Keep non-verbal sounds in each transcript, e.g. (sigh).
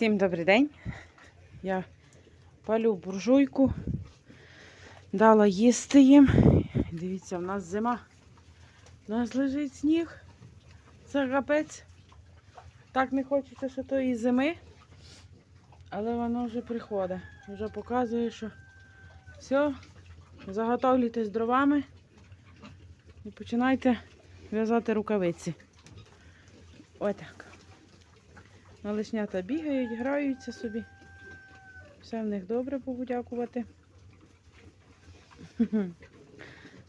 Всім добрий день. Я палю буржуйку, дала їсти їм. Дивіться, в нас зима. У нас лежить сніг. Це капець. Так не хочеться що тої зими, але воно вже приходить. Вже показує, що все, заготовлюйтесь дровами і починайте в'язати рукавиці. Отак. Малишнята бігають, граються собі. Все в них добре, Богу дякувати. (laughs)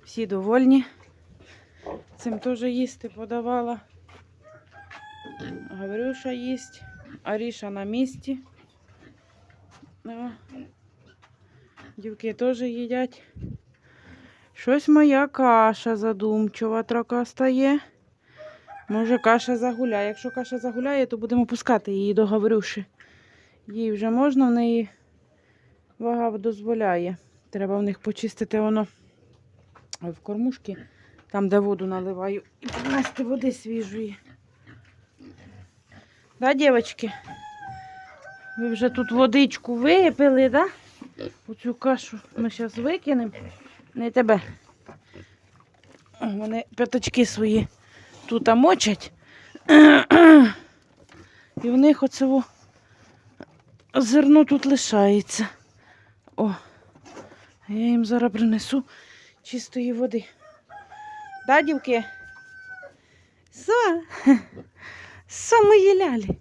Всі довольні. Цим теж їсти подавала. Гаврюша їсть, Аріша на місці. Дівки теж їдять. Щось моя каша задумчива трока стає. Може, каша загуляє. Якщо каша загуляє, то будемо пускати її до Гаврюші. Їй вже можна, в неї вага дозволяє. Треба в них почистити воно в кормушки, там, де воду наливаю, і принести води свіжої. Да, дівчатки? Ви вже тут водичку випили, да? Оцю кашу ми зараз викинемо. Не тебе. Вони п'ятачки свої тут мочать. І в них оце зерно тут лишається. О, я їм зараз принесу чистої води. Да, дівки? Со? Со мої лялі.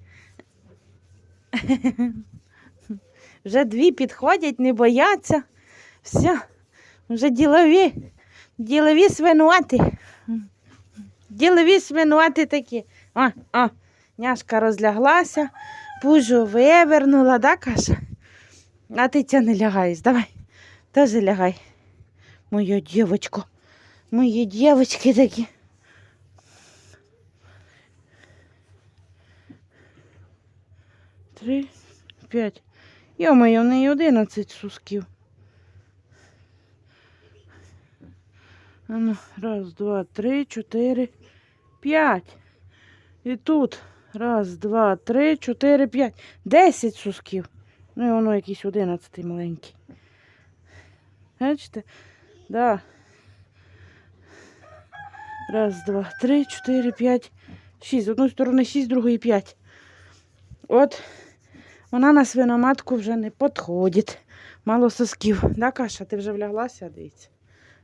Вже дві підходять, не бояться. Все, вже ділові, ділові свинувати. Ділові свинувати такі. О, о, няшка розляглася, пужу вивернула, да, каша? А ти ця не лягаєш, давай, теж лягай. Моя дівочко, мої дівочки такі. Три, п'ять. Йо-моє, в неї одинадцять сусків. Раз, два, три, чотири, п'ять. І тут раз, два, три, чотири, п'ять. Десять сусків. Ну і воно якийсь одинадцятий маленький. Бачите? Да. Раз, два, три, чотири, п'ять, шість. З одної сторони шість, з другої п'ять. От вона на свиноматку вже не підходить. Мало сосків. Да, Каша, ти вже вляглася, дивіться.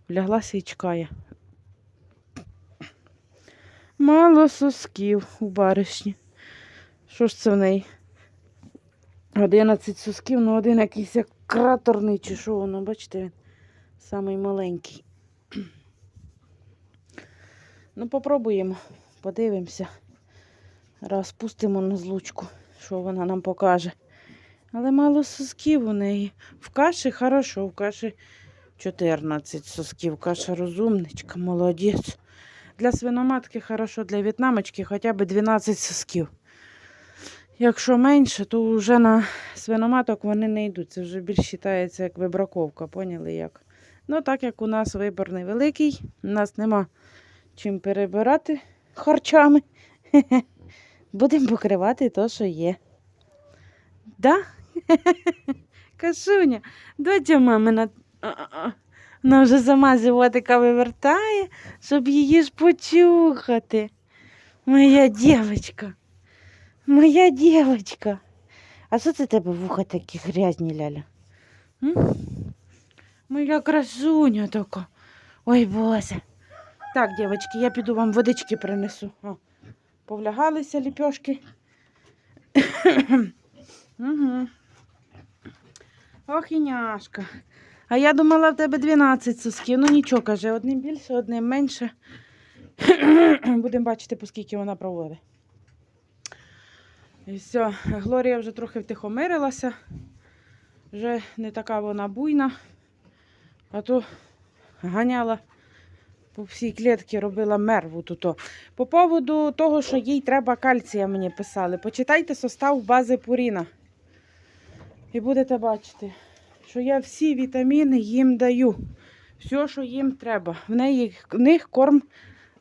Вляглася і чекає. Мало сосків у баришні. Що ж це в неї? 11 сосків, ну один якийсь як краторний, чи що воно, бачите, він самий маленький. Ну, попробуємо, подивимося. Раз пустимо на злучку, що вона нам покаже. Але мало сосків у неї. В каші хорошо, в каші 14 сосків. Каша розумничка, молодець. Для свиноматки хорошо, для в'єтнамочки хоча б 12 сосків. Якщо менше, то вже на свиноматок вони не йдуть. Це вже більш вважається як вибраковка, поняли як? Ну, так як у нас вибор невеликий, у нас нема чим перебирати харчами. (laughs) Будемо покривати те, що є. Да? (laughs) Кашуня, доця мамина. Вона вже сама животика вивертає, щоб її ж почухати. Моя дівчинка. Моя дівчинка. А що це тебе вуха такі грязні, Ляля? М? Моя красуня така. Ой, Боже. Так, дівчатки, я піду вам водички принесу. О, повлягалися ліпьошки. (coughs) угу. Ох, і няшка. А я думала, в тебе 12 сосків. Ну нічого, каже, одним більше, одним менше. (clears throat) Будемо бачити, по скільки вона проводить. І все, Глорія вже трохи втихомирилася. Вже не така вона буйна. А то ганяла по всій клітці, робила мерву тут. По поводу того, що їй треба кальція, мені писали. Почитайте состав бази Пуріна. І будете бачити, що я всі вітаміни їм даю. Все, що їм треба. В, неї, в них корм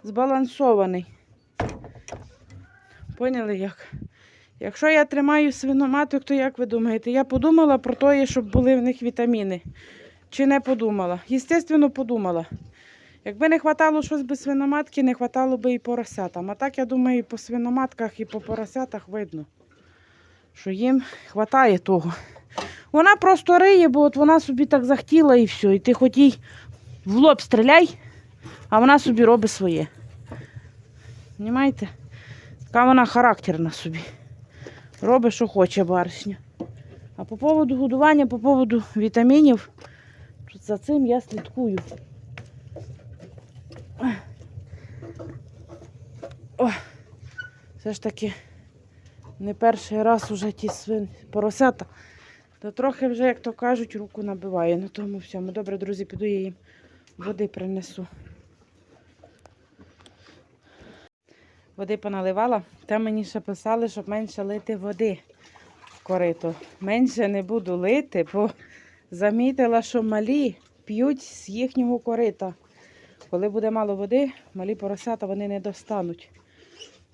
збалансований. Поняли як? Якщо я тримаю свиноматок, то як ви думаєте? Я подумала про те, щоб були в них вітаміни. Чи не подумала? Єстественно, подумала. Якби не хватало щось без свиноматки, не хватало би і поросятам. А так, я думаю, і по свиноматках, і по поросятах видно, що їм хватає того. Вона просто риє, бо от вона собі так захотіла і все. І ти хоч їй в лоб стріляй, а вона собі робить своє. Понімаєте? Така вона характерна собі. Робить, що хоче баришня. А по поводу годування, по поводу вітамінів, за цим я слідкую. О, все ж таки не перший раз уже ті свин поросята. То трохи вже, як то кажуть, руку набиває на тому всьому. Добре, друзі, піду я їм води принесу. Води поналивала. Там мені ще писали, щоб менше лити води в корито. Менше не буду лити, бо замітила, що малі п'ють з їхнього корита. Коли буде мало води, малі поросята вони не достануть.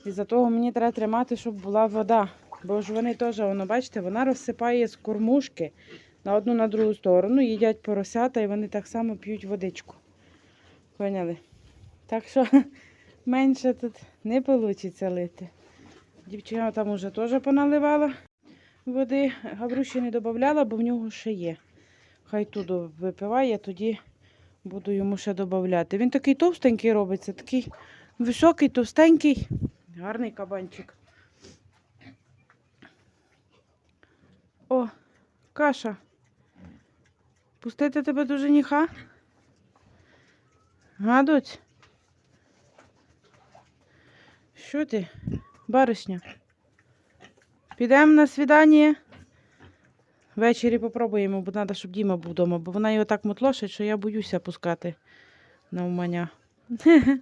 І за того мені треба тримати, щоб була вода. Бо ж вони теж, воно, бачите, вона розсипає з кормушки на одну на другу сторону, їдять поросята і вони так само п'ють водичку. Поняли? Так що (laughs) менше тут не вийде лити. Дівчина там уже теж поналивала води. Гавруші не додавала, бо в нього ще є. Хай туди випиває, тоді буду йому ще додати. Він такий товстенький робиться, такий високий, товстенький, гарний кабанчик. О, каша. Пустити тебе до жениха? Гадуть? Що ти, баришня? Підемо на свідання? Ввечері попробуємо, бо треба, щоб Діма був вдома, бо вона його так мотлошить, що я боюся пускати на умання. (laughs)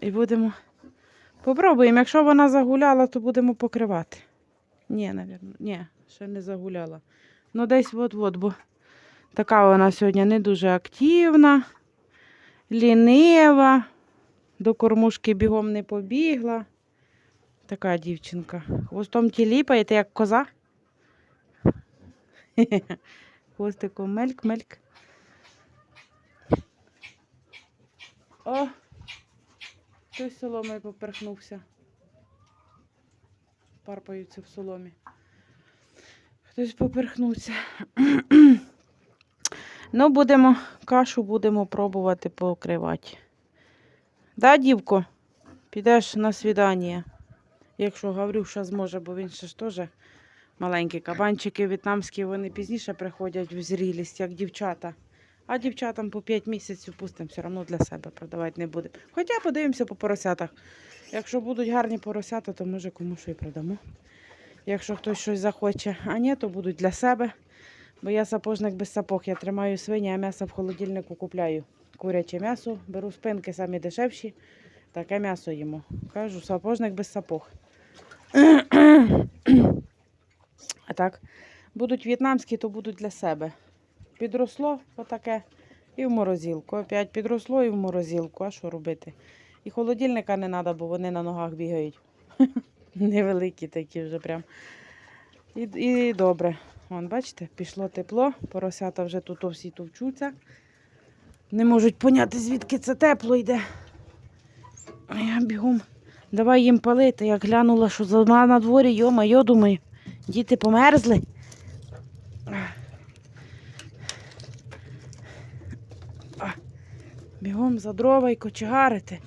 І будемо. Попробуємо. Якщо вона загуляла, то будемо покривати. Ні, напевно, ні, ще не загуляла. Ну, десь от-от, бо така вона сьогодні не дуже активна, лінива, до кормушки бігом не побігла. Така дівчинка. Хвостом тіліпаєте, як коза. (laughs) Хвостиком мельк-мельк. О, хтось соломою поперхнувся. Парпаються в соломі. Хтось поперхнувся. (clears throat) ну, будемо, кашу будемо пробувати покривати. Да, дівко? Підеш на свідання. Якщо Гаврюша зможе, бо він ще ж теж маленькі кабанчики в'єтнамські, вони пізніше приходять в зрілість, як дівчата. А дівчатам по 5 місяців пустимо, все одно для себе продавати не будемо. Хоча подивимося по поросятах. Якщо будуть гарні поросята, то може комусь і продамо. Якщо хтось щось захоче, а ні, то будуть для себе. Бо я сапожник без сапог. Я тримаю свині, а м'ясо в холодильнику купляю. Куряче м'ясо, беру спинки самі дешевші. Таке м'ясо їмо. Кажу, сапожник без сапог. А так, будуть в'єтнамські, то будуть для себе. Підросло отаке і в морозилку. Опять підросло і в морозилку. А що робити? І холодильника не треба, бо вони на ногах бігають. (laughs) Невеликі такі вже прям. І, і добре. Вон, бачите, пішло тепло, поросята вже тут всі товчуться. Не можуть поняти, звідки це тепло йде. А я бігом. Давай їм палити. Я глянула, що зима на дворі, йома, йо, думаю, діти померзли. Бігом за дрова і кочегарити.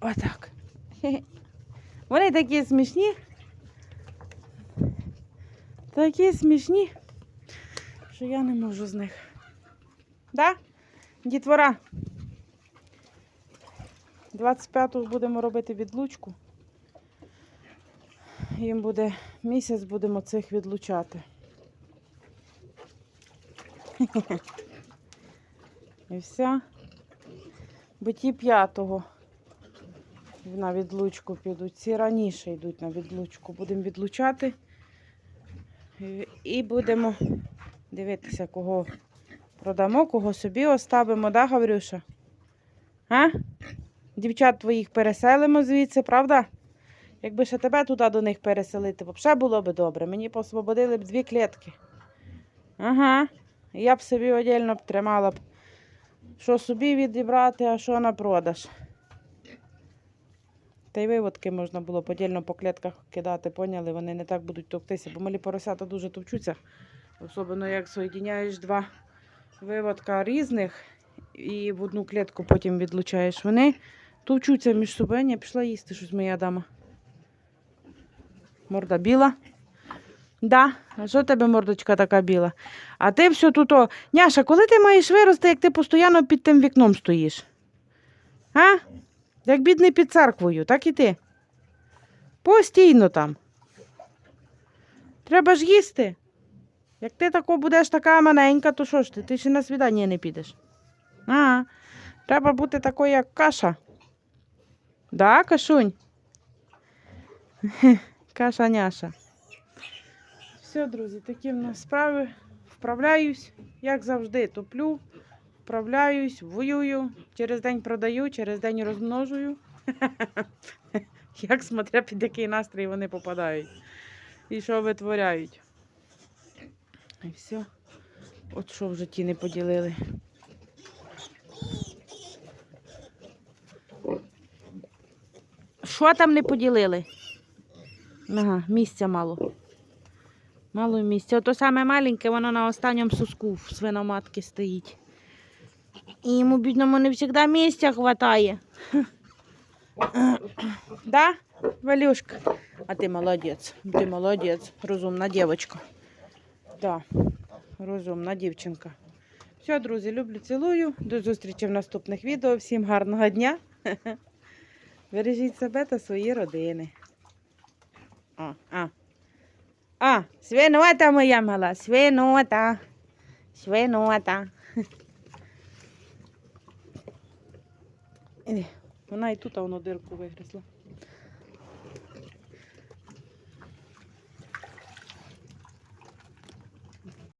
Отак. Вони такі смішні. Такі смішні, що я не можу з них. Да? Дітвора. 25-го будемо робити відлучку. Їм буде місяць, будемо цих відлучати. І все. Бо п'ятого на відлучку підуть. Ці раніше йдуть на відлучку. Будемо відлучати. І- будемо дивитися, кого продамо, кого собі оставимо, да, Гаврюша? А? Дівчат твоїх переселимо звідси, правда? Якби ще тебе туди до них переселити, взагалі було б добре. Мені посвободили б дві клітки. Ага. Я б собі віддільно б тримала б. Що собі відібрати, а що на продаж. Та й виводки можна було подільно по клітках кидати, поняли? Вони не так будуть товктися, бо малі поросята дуже товчуться. Особливо як соєдиняєш два виводка різних і в одну клітку потім відлучаєш. Вони товчуться між собою. Ні, пішла їсти щось моя дама. Морда біла. Да, а що тебе мордочка така біла? А ти все тут. О... Няша, коли ти маєш вирости, як ти постійно під тим вікном стоїш? А? Як бідний під церквою, так і ти. Постійно там. Треба ж їсти. Як ти тако будеш така маленька, то що ж ти? Ти ще на свідання не підеш. А, треба бути такою, як каша. Да, кашунь? (laughs) Каша няша. Все, друзі, такі в нас справи. Вправляюсь, як завжди, топлю, вправляюсь, воюю, через день продаю, через день розмножую. (laughs) Як смотря під який настрій вони попадають. І що витворяють. І все. От що в житті не поділили. Що там не поділили? Ага, місця мало. Мало місця. Ото саме маленьке, воно на останньому суску в свиноматки стоїть. І йому, бідному, не завжди місця вистачає. Да, Валюшка? А ти молодець. Ти молодець. Розумна дівчинка. Да, розумна дівчинка. Все, друзі, люблю, цілую. До зустрічі в наступних відео. Всім гарного дня. (laughs) Бережіть себе та свої родини. А, а. А, свинота моя мала, свинота. Свинота. Вона і тут а воно дирку вигризла.